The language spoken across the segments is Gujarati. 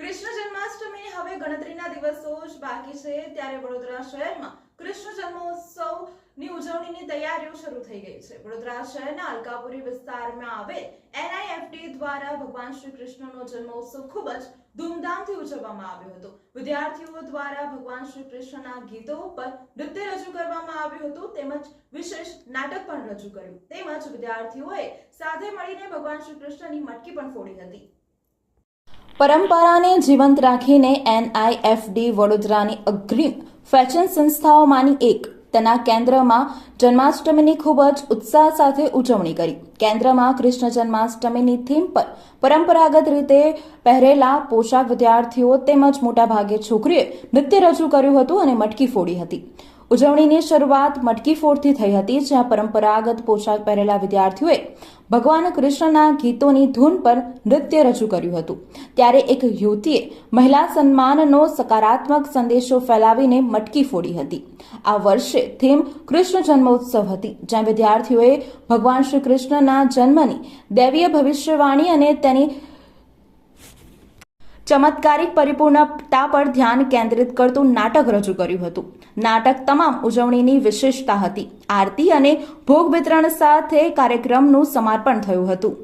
કૃષ્ણ જન્માષ્ટમીની હવે ગણતરીના દિવસો જ બાકી છે, ત્યારે વડોદરા શહેરમાં કૃષ્ણ જન્મોત્સવની ઉજવણીની તૈયારીઓ શરૂ થઈ ગઈ છે. વડોદરા શહેરના અલકાપુરી વિસ્તારમાં આવેલ એનઆઈએફટી દ્વારા ભગવાન શ્રી કૃષ્ણનો જન્મોત્સવ ખૂબ જ ધૂમધામથી ઉજવવામાં આવ્યો હતો. વિદ્યાર્થીઓ દ્વારા ભગવાન શ્રી કૃષ્ણના ગીતો ઉપર નૃત્ય રજૂ કરવામાં આવ્યું હતું, તેમજ વિશેષ નાટક પણ રજૂ કર્યું. તેમજ વિદ્યાર્થીઓએ સાથે મળીને ભગવાન શ્રી કૃષ્ણની મટકી પણ ફોડી હતી. પરંપરાને જીવંત રાખીને એનઆઈએફડી વડોદરાની અગ્રીમ ફેશન સંસ્થાઓમાંની એક. તેના કેન્દ્રમાં જન્માષ્ટમીની ખૂબ જ ઉત્સાહ સાથે ઉજવણી કરી. કેન્દ્રમાં કૃષ્ણ જન્માષ્ટમીની થીમ પર પરંપરાગત રીતે પહેરેલા પોશાક વિદ્યાર્થીઓ તેમજ મોટાભાગે છોકરીએ નૃત્ય રજૂ કર્યું હતું અને મટકી ફોડી હતી. ઉજવણીની શરૂઆત મટકી ફોડથી થઈ હતી, જ્યાં પરંપરાગત પોશાક પહેરેલા વિદ્યાર્થીઓએ ભગવાન કૃષ્ણના ગીતોની ધૂન પર નૃત્ય રજૂ કર્યું હતું. ત્યારે એક યુવતીએ મહિલા સન્માનનો સકારાત્મક સંદેશો ફેલાવીને મટકી ફોડી હતી. આ વર્ષે થીમ કૃષ્ણ જન્મોત્સવ હતી, જ્યાં વિદ્યાર્થીઓએ ભગવાન શ્રી કૃષ્ણના જન્મની દૈવીય ભવિષ્યવાણી અને તેની ચમત્કારિક પરિપૂર્ણતા પર ધ્યાન કેન્દ્રિત કરતું નાટક રજૂ કર્યું હતું. નાટક તમામ ઉજવણીની વિશેષતા હતી. આરતી અને ભોગ વિતરણ સાથે કાર્યક્રમનું સમાપન થયું હતું.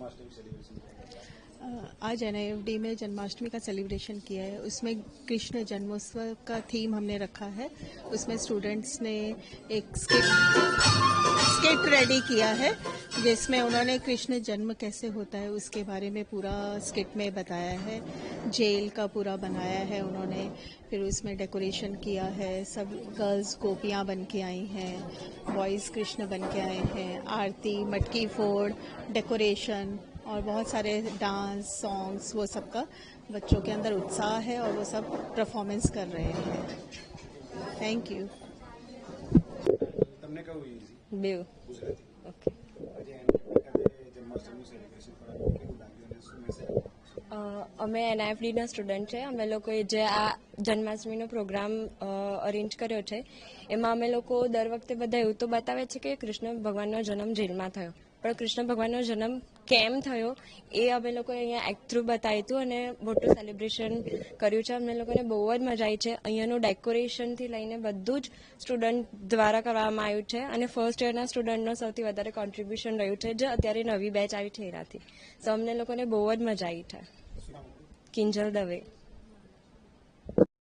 जन्माष्टमी सेलिब्रेशन आज एन में जन्माष्टमी का सेलिब्रेशन किया है। उसमें कृष्ण जन्मोत्सव का थीम हमने रखा है। उसमें स्टूडेंट्स ने एक स्किट स्किट रेडी किया है। जिसमें उन्होंने कृष्ण जन्म कैसे होता है उसके बारे में पूरा स्किट में बताया है जेल का पूरा बनाया है उन्होंने फिर उसमें डेकोरेशन किया है सब गर्ल्स गोपियाँ बन के आई हैं बॉयज़ कृष्ण बन के आए हैं आरती मटकी फोड़ डेकोरेशन और बहुत सारे डांस सॉन्ग्स वो सब का बच्चों के अंदर उत्साह है और वो सब परफॉर्मेंस कर रहे हैं थैंक यू તમને કયું ઇઝી બેવ ગુજરાતી ઓકે અમે એનઆઈએફડીના સ્ટુડન્ટ છે. અમે લોકોએ જે આ જન્માષ્ટમીનો પ્રોગ્રામ અરેન્જ કર્યો છે, એમાં અમે લોકો દર વખતે બધા એવું તો બતાવે છે કે કૃષ્ણ ભગવાનનો જન્મ જેલમાં થયો. પણ કૃષ્ણ ભગવાનનો જન્મ કેમ થયો? એ અમે લોકોએ અહીંયા એક્ટ થ્રુ બતાવ્યું હતું અને મોટું સેલિબ્રેશન કર્યું છે. અમને લોકોને બહુ જ મજા આવી છે. અહીંયાનું ડેકોરેશનથી લઈને બધું જ સ્ટુડન્ટ દ્વારા કરવામાં આવ્યું છે. અને ફર્સ્ટ યરના સ્ટુડન્ટનો સૌથી વધારે કોન્ટ્રીબ્યુશન રહ્યું છે, જે અત્યારે નવી બેચ આવી છે એનાથી. સો અમને લોકોને બહુ જ મજા આવી છે. કિંજલ દવે.